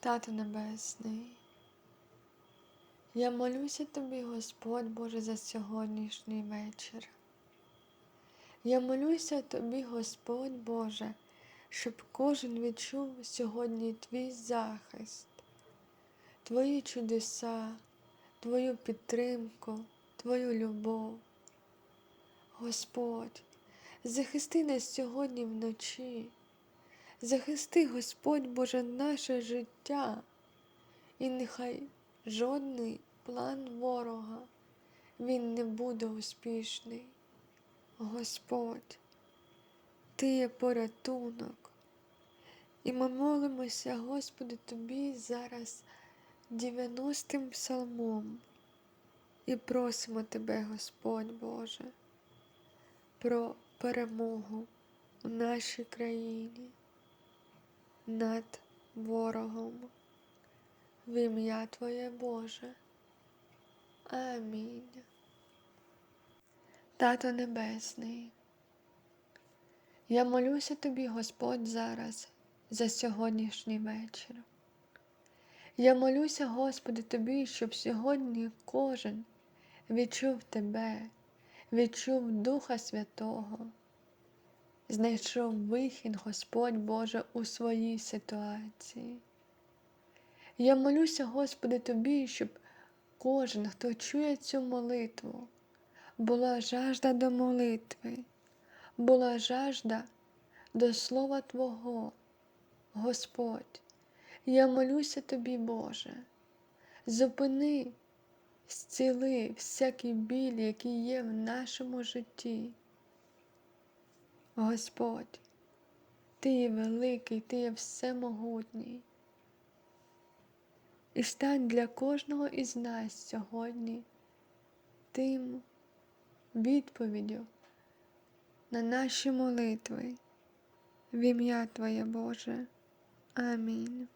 Тато Небесний, я молюся тобі, Господь Боже, за сьогоднішній вечір. Я молюся тобі, Господь Боже, щоб кожен відчув сьогодні твій захист, твої чудеса, твою підтримку, твою любов. Господь, захисти нас сьогодні вночі. Захисти, Господь Боже, наше життя, і нехай жодний план ворога він не буде успішний. Господь, Ти є порятунок. І ми молимося, Господи, Тобі зараз 90-м псалмом і просимо Тебе, Господь Боже, про перемогу у нашій країні над ворогом. В ім'я Твоє Боже. Амінь. Тато Небесний, я молюся тобі, Господь, зараз за сьогоднішній вечір. Я молюся, Господи, тобі, щоб сьогодні кожен відчув Тебе, відчув Духа Святого знайшов вихід Господь Боже у своїй ситуації. Я молюся, Господи, Тобі, щоб кожен, хто чує цю молитву, була жажда до молитви, була жажда до Слова Твого, Господь. Я молюся Тобі, Боже, зупини, зціли всякий біль, який є в нашому житті. Господь, Ти є великий, Ти є всемогутній. І стань для кожного із нас сьогодні тим відповіддю на наші молитви в ім'я Твоє Боже. Амінь.